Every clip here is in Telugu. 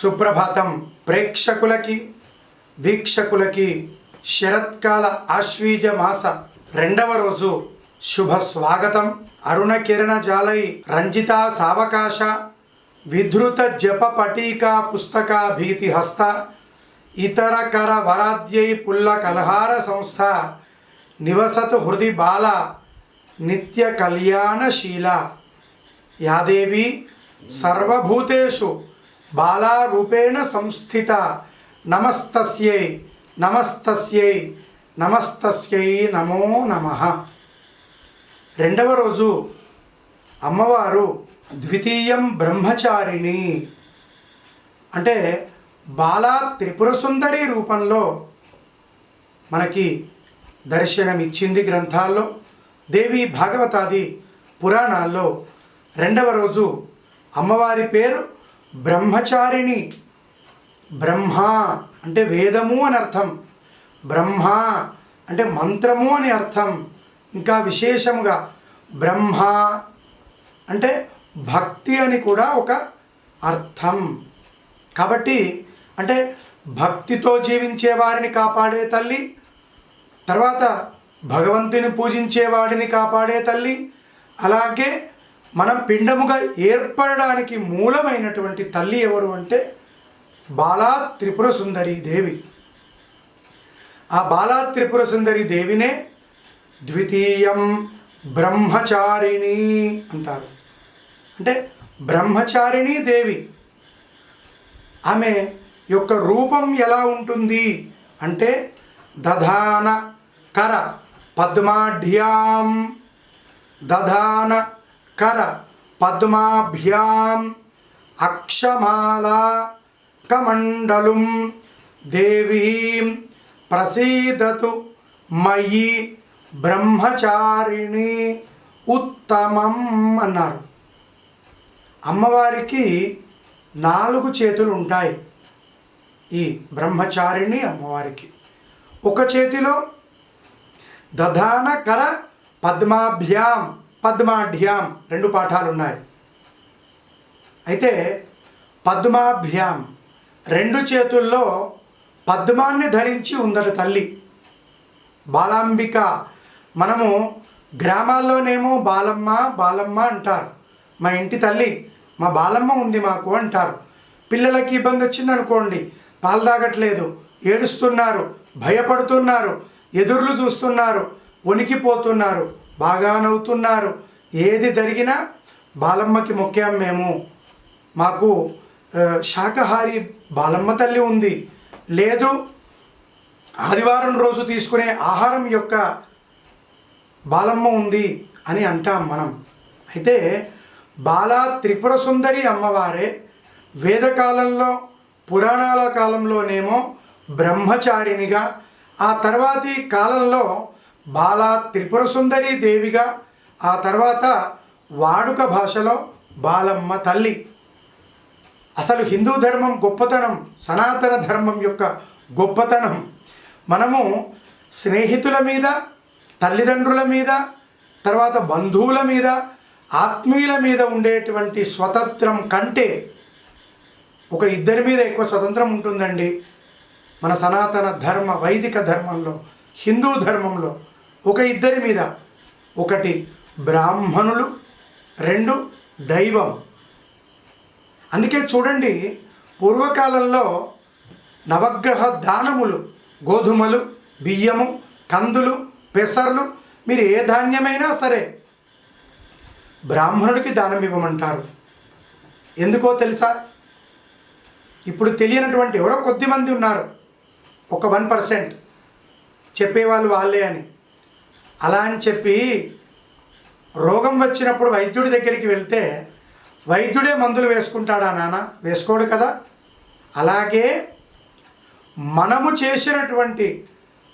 సుప్రభాతం ప్రేక్షకులకి వీక్షకులకి శరత్కాల ఆశ్వీజ మాస రెండవ రోజు శుభ స్వాగతం. అరుణ కిరణ జాలై రంజిత సావకాశ విధృత జప పటీకా పుస్తక భీతి హస్త ఇతర కర వరాద్యై పుల్ల కలహార సంస్థ నివసతు హృది బాల నిత్య కళ్యాణశీల యాదేవి సర్వభూతేషు బాలారూపేణ సంస్థిత. నమస్తస్యై నమస్తస్యై నమస్తస్యై నమో నమ. రెండవ రోజు అమ్మవారు ద్వితీయం బ్రహ్మచారిణి. అంటే బాలా త్రిపుర సుందరి రూపంలో మనకి దర్శనమిచ్చింది గ్రంథాల్లో దేవి భాగవతాది పురాణాల్లో. రెండవ రోజు అమ్మవారి పేరు బ్రహ్మచారిణి. బ్రహ్మ అంటే వేదము అని అర్థం. బ్రహ్మ అంటే మంత్రము అని అర్థం. ఇంకా విశేషముగా బ్రహ్మ అంటే భక్తి అని కూడా ఒక అర్థం. కాబట్టి అంటే భక్తితో జీవించే వారిని కాపాడే తల్లి తర్వాత భగవంతుని పూజించే వాడిని కాపాడే తల్లి అలాగే మనం పిండముగా ఏర్పడడానికి మూలమైనటువంటి తల్లి ఎవరు అంటే బాలా త్రిపుర సుందరి దేవి. ఆ బాలా త్రిపుర సుందరి దేవినే ద్వితీయం బ్రహ్మచారిణి అంటారు. అంటే బ్రహ్మచారిణి దేవి. ఆమె యొక్క రూపం ఎలా ఉంటుంది అంటే దధాన కర పద్మాఢ్యాం దధాన కర పద్మాభ్యాం అక్షమాలా కమండలం దేవీం ప్రసీదతు మయి బ్రహ్మచారిణి ఉత్తమం అన్నారు. అమ్మవారికి నాలుగు చేతులు ఉంటాయి ఈ బ్రహ్మచారిణి అమ్మవారికి. ఒక చేతిలో దధాన కర పద్మాభ్యాం పద్మాఢ్యాం రెండు పాఠాలు ఉన్నాయి అయితే పద్మాభ్యాం రెండు చేతుల్లో పద్మాన్ని ధరించి ఉందట తల్లి. బాలాంబిక మనము గ్రామాల్లోనేమో బాలమ్మ బాలమ్మ అంటారు. మా ఇంటి తల్లి మా బాలమ్మ ఉంది మాకు అంటారు. పిల్లలకి ఇబ్బంది వచ్చింది అనుకోండి పాలు తాగట్లేదు ఏడుస్తున్నారు భయపడుతున్నారు ఎదుర్లు చూస్తున్నారు వణికిపోతున్నారు. బాగా నవ్వుతున్నారు. ఏది జరిగినా బాలమ్మకి మొక్కాం మేము. మాకు శాకాహారి బాలమ్మ తల్లి ఉంది. లేదు ఆదివారం రోజు తీసుకునే ఆహారం యొక్క బాలమ్మ ఉంది అని అంటాం మనం. అయితే బాలా త్రిపుర సుందరి అమ్మవారే వేదకాలంలో పురాణాల కాలంలోనేమో బ్రహ్మచారిణిగా ఆ తర్వాతి కాలంలో బాలా త్రిపుర సుందరి దేవిగా ఆ తర్వాత వాడుక భాషలో బాలమ్మ తల్లి. అసలు హిందూ ధర్మం గొప్పతనం సనాతన ధర్మం యొక్క గొప్పతనం. మనము స్నేహితుల మీద తల్లిదండ్రుల మీద తర్వాత బంధువుల మీద ఆత్మీయుల మీద ఉండేటువంటి స్వతంత్రం కంటే ఒక ఇద్దరి మీద ఎక్కువ స్వతంత్రం ఉంటుందండి మన సనాతన ధర్మ వైదిక ధర్మంలో హిందూ ధర్మంలో. ఒక ఇద్దరి మీద ఒకటి బ్రాహ్మణులు రెండు దైవం. అందుకే చూడండి పూర్వకాలంలో నవగ్రహ దానములు గోధుమలు బియ్యము కందులు పెసర్లు మీరు ఏ ధాన్యమైనా సరే బ్రాహ్మణుడికి దానం ఇవ్వమంటారు. ఎందుకో తెలుసా? ఇప్పుడు తెలియనటువంటి ఎవరో కొద్ది మంది ఉన్నారు. ఒక వన్ పర్సెంట్. చెప్పేవాళ్ళు వాళ్ళే అని. అలా అని చెప్పి రోగం వచ్చినప్పుడు వైద్యుడి దగ్గరికి వెళ్తే వైద్యుడే మందులు వేసుకుంటాడా నాన్న? వేసుకోడు కదా. అలాగే మనము చేసినటువంటి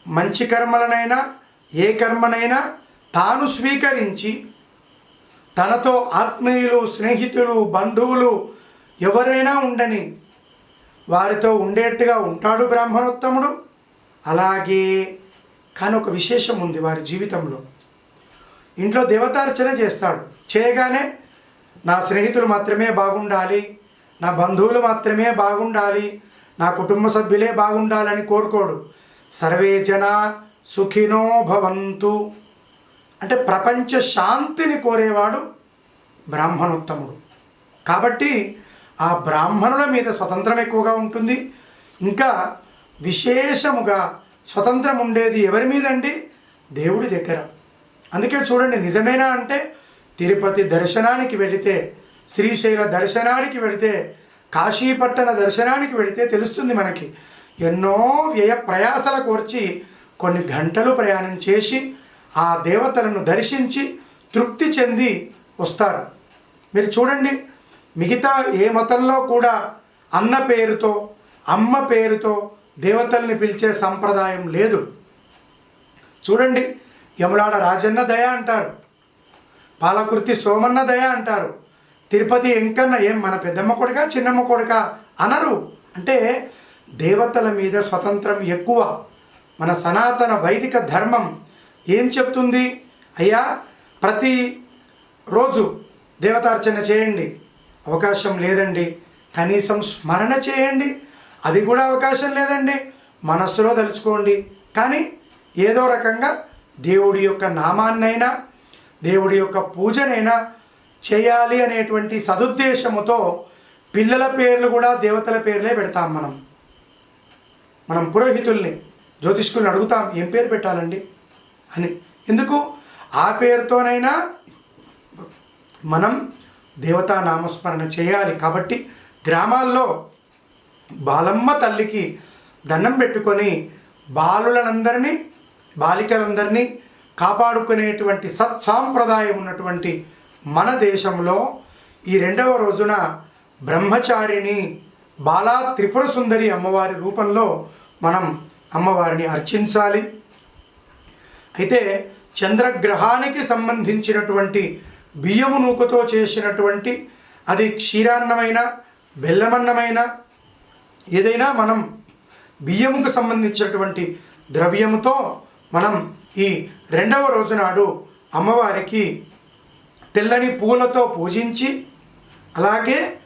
మంచి కర్మలనైనా ఏ కర్మనైనా తాను స్వీకరించి తనతో ఆత్మీయులు స్నేహితులు బంధువులు ఎవరైనా ఉండని వారితో ఉండేట్టుగా ఉంటాడు బ్రాహ్మణోత్తముడు. అలాగే కానీ ఒక విశేషం ఉంది వారి జీవితంలో. ఇంట్లో దేవతార్చన చేస్తాడు. చేయగానే నా స్నేహితులు మాత్రమే బాగుండాలి నా బంధువులు మాత్రమే బాగుండాలి నా కుటుంబ సభ్యులే బాగుండాలని కోరుకోడు. సర్వే జన సుఖినో భవంతు. అంటే ప్రపంచ శాంతిని కోరేవాడు బ్రాహ్మణోత్తముడు. కాబట్టి ఆ బ్రాహ్మణుల మీద స్వతంత్రం ఎక్కువగా ఉంటుంది. ఇంకా విశేషముగా స్వతంత్రం ఉండేది ఎవరి మీద అండి దేవుడి దగ్గర. అందుకే చూడండి నిజమేనా అంటే తిరుపతి దర్శనానికి వెళితే శ్రీశైల దర్శనానికి వెళితే కాశీపట్టణ దర్శనానికి వెళితే తెలుస్తుంది మనకి. ఎన్నో వ్యయ ప్రయాసల కోర్చి కొన్ని గంటలు ప్రయాణం చేసి ఆ దేవతలను దర్శించి తృప్తి చెంది వస్తారు. మీరు చూడండి మిగతా ఏ మతంలో కూడా అన్న పేరుతో అమ్మ పేరుతో దేవతల్ని పిలిచే సంప్రదాయం లేదు. చూడండి యములాడ రాజన్న దయ అంటారు. పాలకుర్తి సోమన్న దయ అంటారు. తిరుపతి ఎంకన్న ఏం మన పెద్దమ్మ కొడుక చిన్నమ్మ కొడుక అనరు. అంటే దేవతల మీద స్వతంత్రం ఎక్కువ. మన సనాతన వైదిక ధర్మం ఏం చెప్తుంది? అయ్యా ప్రతి రోజు దేవతార్చన చేయండి. అవకాశం లేదండి. కనీసం స్మరణ చేయండి. అది కూడా అవకాశం లేదండి. మనస్సులో తలుచుకోండి. కానీ ఏదో రకంగా దేవుడి యొక్క నామాన్నైనా దేవుడి యొక్క పూజనైనా చేయాలి అనేటువంటి సదుద్దేశముతో పిల్లల పేర్లు కూడా దేవతల పేర్లే పెడతాం మనం. మనం పురోహితుల్ని జ్యోతిష్కుల్ని అడుగుతాం ఏం పేరు పెట్టాలండి? అని. ఎందుకు? ఆ పేరుతోనైనా మనం దేవతా నామస్మరణ చేయాలి. కాబట్టి గ్రామాల్లో బాలమ్మ తల్లికి దండం పెట్టుకొని బాలులనందరినీ బాలికలందరినీ కాపాడుకునేటువంటి సత్సాంప్రదాయం ఉన్నటువంటి మన దేశంలో ఈ రెండవ రోజున బ్రహ్మచారిణి బాలా త్రిపుర సుందరి అమ్మవారి రూపంలో మనం అమ్మవారిని అర్చించాలి. అయితే చంద్రగ్రహానికి సంబంధించినటువంటి బియ్యము నూకతో చేసినటువంటి అది క్షీరాన్నమైన బెల్లమన్నమైన ఏదైనా మనం బియ్యముకు సంబంధించినటువంటి ద్రవ్యముతో మనం ఈ రెండవ రోజు నాడు అమ్మవారికి తెల్లని పూలతో పూజించి అలాగే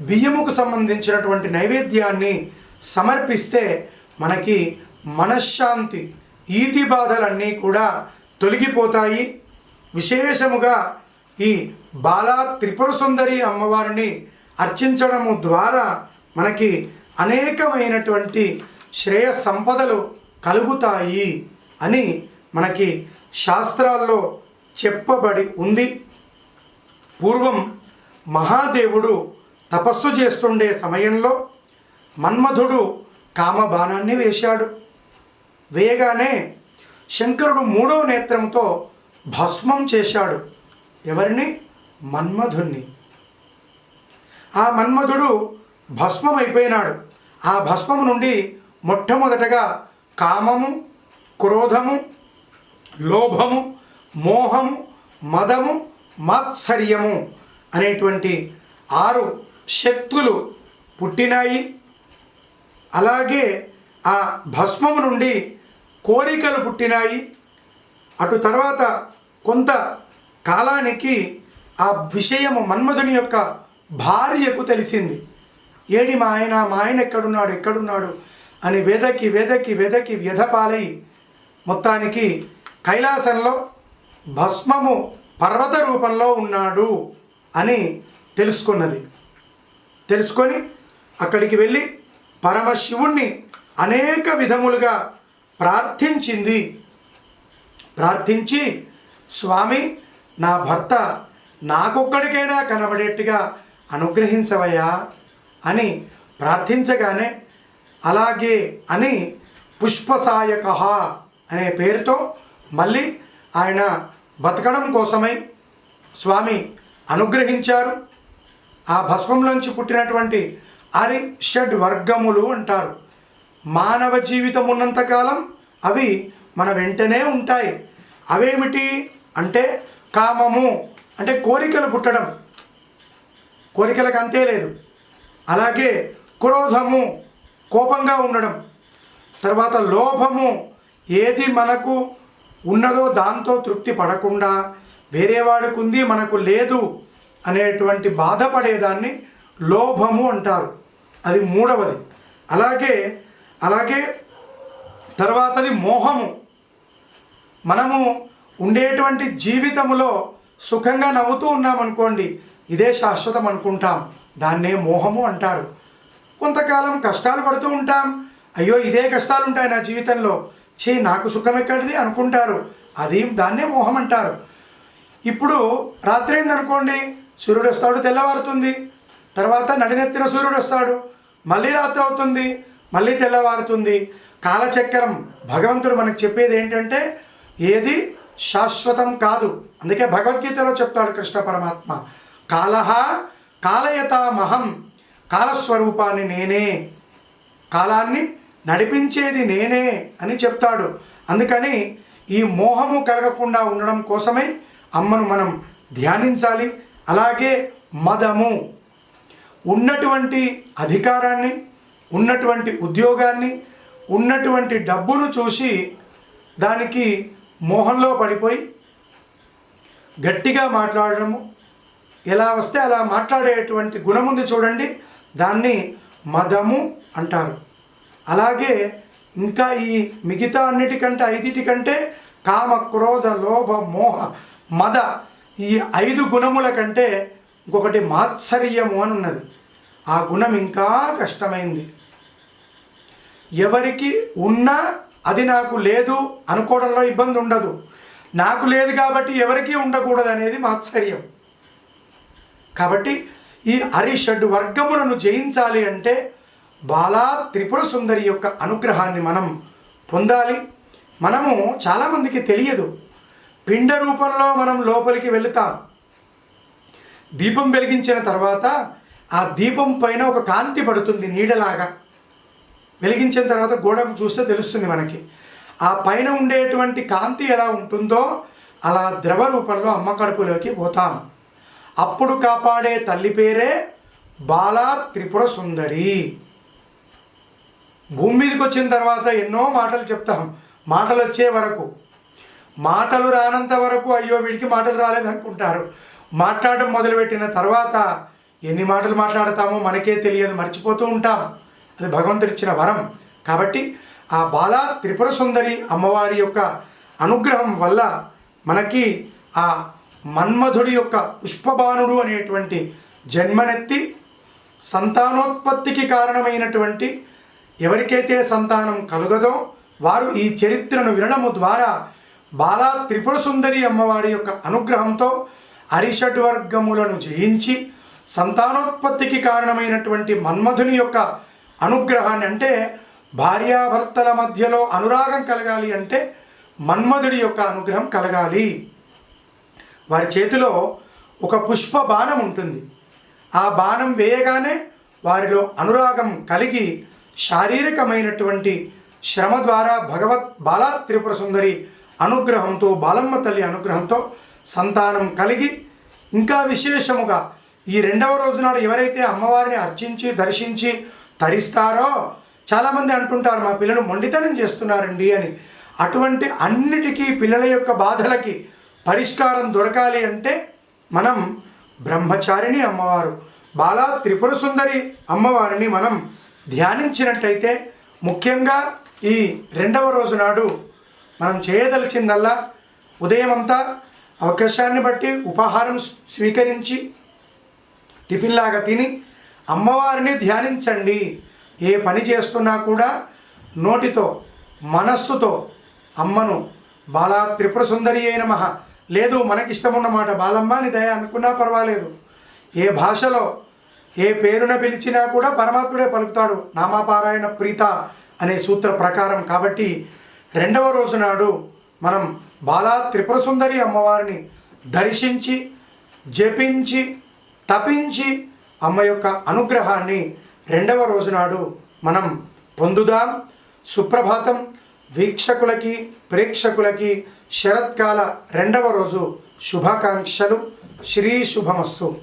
బియ్యముకు సంబంధించినటువంటి నైవేద్యాన్ని సమర్పిస్తే మనకి మనశ్శాంతి ఈతి బాధలన్నీ కూడా తొలగిపోతాయి. విశేషముగా ఈ బాలా త్రిపుర సుందరి అమ్మవారిని అర్చించడము ద్వారా మనకి అనేకమైనటువంటి శ్రేయ సంపదలు కలుగుతాయి అని మనకి శాస్త్రాల్లో చెప్పబడి ఉంది. పూర్వం మహాదేవుడు తపస్సు చేస్తుండే సమయంలో మన్మధుడు కామబాణాన్ని వేశాడు. వేయగానే శంకరుడు మూడో నేత్రంతో భస్మం చేశాడు. ఎవరిని? మన్మధుణ్ణి. ఆ మన్మధుడు భస్మం అయిపోయినాడు ఆ భస్మము నుండి మొట్టమొదటగా కామము క్రోధము లోభము మోహము మదము మాత్సర్యము అనేటువంటి ఆరు శక్తులు పుట్టినాయి. అలాగే ఆ భస్మము నుండి కోరికలు పుట్టినాయి. అటు తర్వాత కొంత కాలానికి ఆ విషయము మన్మధుని యొక్క భార్యకు తెలిసింది. ఏడి మా ఆయన మా ఆయన ఎక్కడున్నాడు ఎక్కడున్నాడు? అని వెదకి వెదకి వెదకి వ్యధపాలై మొత్తానికి కైలాసంలో భస్మము పర్వత రూపంలో ఉన్నాడు అని తెలుసుకున్నది. తెలుసుకొని అక్కడికి వెళ్ళి పరమశివుణ్ణి అనేక విధములుగా ప్రార్థించింది. ప్రార్థించి స్వామి నా భర్త నాకొక్కడికైనా కనబడేట్టుగా అనుగ్రహించవయ్యా. అని ప్రార్థించగానే అలాగే అని పుష్పసాయక అనే పేరుతో మళ్ళీ ఆయన బతకడం కోసమై స్వామి అనుగ్రహించారు. ఆ భస్మంలోంచి పుట్టినటువంటి అరి షడ్ వర్గములు అంటారు. మానవ జీవితం ఉన్నంతకాలం అవి మన వెంటనే ఉంటాయి. అవేమిటి అంటే కామము అంటే కోరికలు పుట్టడం. కోరికలకు అంతే లేదు. అలాగే క్రోధము కోపంగా ఉండడం తర్వాత లోభము ఏది మనకు ఉన్నదో దాంతో తృప్తి పడకుండా వేరే వాడికి ఉంది మనకు లేదు అనేటువంటి బాధపడేదాన్ని లోభము అంటారు. అది మూడవది. అలాగే అలాగే తర్వాతది మోహము. మనము ఉండేటువంటి జీవితములో సుఖంగా నవ్వుతూ ఉన్నామనుకోండి ఇదే శాశ్వతం అనుకుంటాం దాన్నే మోహము అంటారు. కొంతకాలం కష్టాలు పడుతూ ఉంటాం. అయ్యో ఇదే కష్టాలు ఉంటాయి నా జీవితంలో. చే నాకు సుఖం ఎక్కడిది అనుకుంటారు. అది దాన్నే మోహం అంటారు. ఇప్పుడు రాత్రి అయిందనుకోండి సూర్యుడు వస్తాడు తెల్లవారుతుంది. తర్వాత నడినెత్తిన సూర్యుడు వస్తాడు. మళ్ళీ రాత్రి అవుతుంది మళ్ళీ తెల్లవారుతుంది. కాలచక్రం భగవంతుడు మనకు చెప్పేది ఏంటంటే ఏది శాశ్వతం కాదు. అందుకే భగవద్గీతలో చెప్తాడు కృష్ణ పరమాత్మ. కాలహ కాలయతామహం కాలస్వరూపాన్ని నేనే కాలాన్ని నడిపించేది నేనే అని చెప్తాడు. అందుకని ఈ మోహము కలగకుండా ఉండడం కోసమే అమ్మను మనం ధ్యానించాలి. అలాగే మదము. ఉన్నటువంటి అధికారాన్ని ఉన్నటువంటి ఉద్యోగాన్ని ఉన్నటువంటి డబ్బును చూసి దానికి మోహంలో పడిపోయి గట్టిగా మాట్లాడడము ఎలా వస్తే అలా మాట్లాడేటువంటి గుణం ఉంది చూడండి. దాన్ని మదము అంటారు. అలాగే ఇంకా ఈ మిగతా అన్నిటికంటే ఐదిటికంటే కామ క్రోధ లోభ మోహ మద ఈ ఐదు గుణముల కంటే ఇంకొకటి మాత్సర్యము అని ఉన్నది. ఆ గుణం ఇంకా కష్టమైంది. ఎవరికి ఉన్నా అది నాకు లేదు అనుకోవడంలో ఇబ్బంది ఉండదు నాకు లేదు కాబట్టి ఎవరికీ ఉండకూడదు అనేది మాత్సర్యం. కాబట్టి ఈ హరిషడ్ వర్గములను జయించాలి అంటే బాలా త్రిపుర సుందరి యొక్క అనుగ్రహాన్ని మనం పొందాలి. మనము చాలామందికి తెలియదు. పిండ రూపంలో మనం లోపలికి వెళుతాం. దీపం వెలిగించిన తర్వాత ఆ దీపం పైన ఒక కాంతి పడుతుంది నీడలాగా. వెలిగించిన తర్వాత గోడ చూస్తే తెలుస్తుంది మనకి. ఆ పైన ఉండేటువంటి కాంతి ఎలా ఉంటుందో అలా ద్రవ రూపంలో అమ్మ కడుపులోకి పోతాం. అప్పుడు కాపాడే తల్లి పేరే బాలా త్రిపుర సుందరి. భూమి మీదకి వచ్చిన తర్వాత ఎన్నో మాటలు చెప్తాం. మాటలు వచ్చే వరకు. మాటలు రానంత వరకు అయ్యో వీడికి మాటలు రాలేదనుకుంటారు. మాట్లాడడం మొదలుపెట్టిన తర్వాత ఎన్ని మాటలు మాట్లాడతామో మనకే తెలియదు మర్చిపోతూ ఉంటాం. అది భగవంతుడిచ్చిన వరం. కాబట్టి ఆ బాల త్రిపుర సుందరి అమ్మవారి యొక్క అనుగ్రహం వల్ల మనకి ఆ మన్మధుడి యొక్క పుష్పబాణుడు అనేటువంటి జన్మనెత్తి సంతానోత్పత్తికి కారణమైనటువంటి ఎవరికైతే సంతానం కలుగదో వారు ఈ చరిత్రను వినడము ద్వారా బాలా త్రిపుర సుందరి అమ్మవారి యొక్క అనుగ్రహంతో అరిషడ్ వర్గములను జయించి సంతానోత్పత్తికి కారణమైనటువంటి మన్మధుని యొక్క అనుగ్రహాన్ని అంటే భార్యాభర్తల మధ్యలో అనురాగం కలగాలి అంటే మన్మధుడి యొక్క అనుగ్రహం కలగాలి. వారి చేతిలో ఒక పుష్ప బాణం ఉంటుంది. ఆ బాణం వేయగానే వారిలో అనురాగం కలిగి శారీరకమైనటువంటి శ్రమ ద్వారా భగవత్ బాలా త్రిపుర సుందరి అనుగ్రహంతో బాలమ్మ తల్లి అనుగ్రహంతో సంతానం కలిగి ఇంకా విశేషముగా ఈ రెండవ రోజు నాడు ఎవరైతే అమ్మవారిని అర్చించి దర్శించి తరిస్తారో చాలామంది అంటుంటారు మా పిల్లలు మొండితనం చేస్తున్నారండి అని. అటువంటి అన్నిటికీ పిల్లల యొక్క బాధలకి పరిష్కారం దొరకాలి అంటే మనం బ్రహ్మచారిణి అమ్మవారు బాలా త్రిపుర సుందరి అమ్మవారిని మనం ధ్యానించినట్టయితే ముఖ్యంగా ఈ రెండవ రోజు నాడు మనం చేయదలిచిందల్లా ఉదయం అంతా అవకాశాన్ని బట్టి ఉపాహారం స్వీకరించి టిఫిన్ లాగా తిని అమ్మవారిని ధ్యానించండి. ఏ పని చేస్తున్నా కూడా నోటితో మనస్సుతో అమ్మను బాలా త్రిపుర సుందరి అయిన మహా లేదు మనకిష్టమున్న మాట బాలమ్మ అని దయ అనుకున్నా పర్వాలేదు. ఏ భాషలో ఏ పేరున పిలిచినా కూడా పరమాత్ముడే పలుకుతాడు. నామాపారాయణ ప్రీత అనే సూత్ర ప్రకారం కాబట్టి రెండవ రోజు నాడు మనం బాలా త్రిపుర సుందరి అమ్మవారిని దర్శించి జపించి తపించి అమ్మ యొక్క అనుగ్రహాన్ని రెండవ రోజు నాడు మనం పొందుదాం. సుప్రభాతం. వీక్షకులకి ప్రేక్షకులకి శరత్కాల రెండవ రోజు శుభాకాంక్షలు. శ్రీ శుభమస్తు.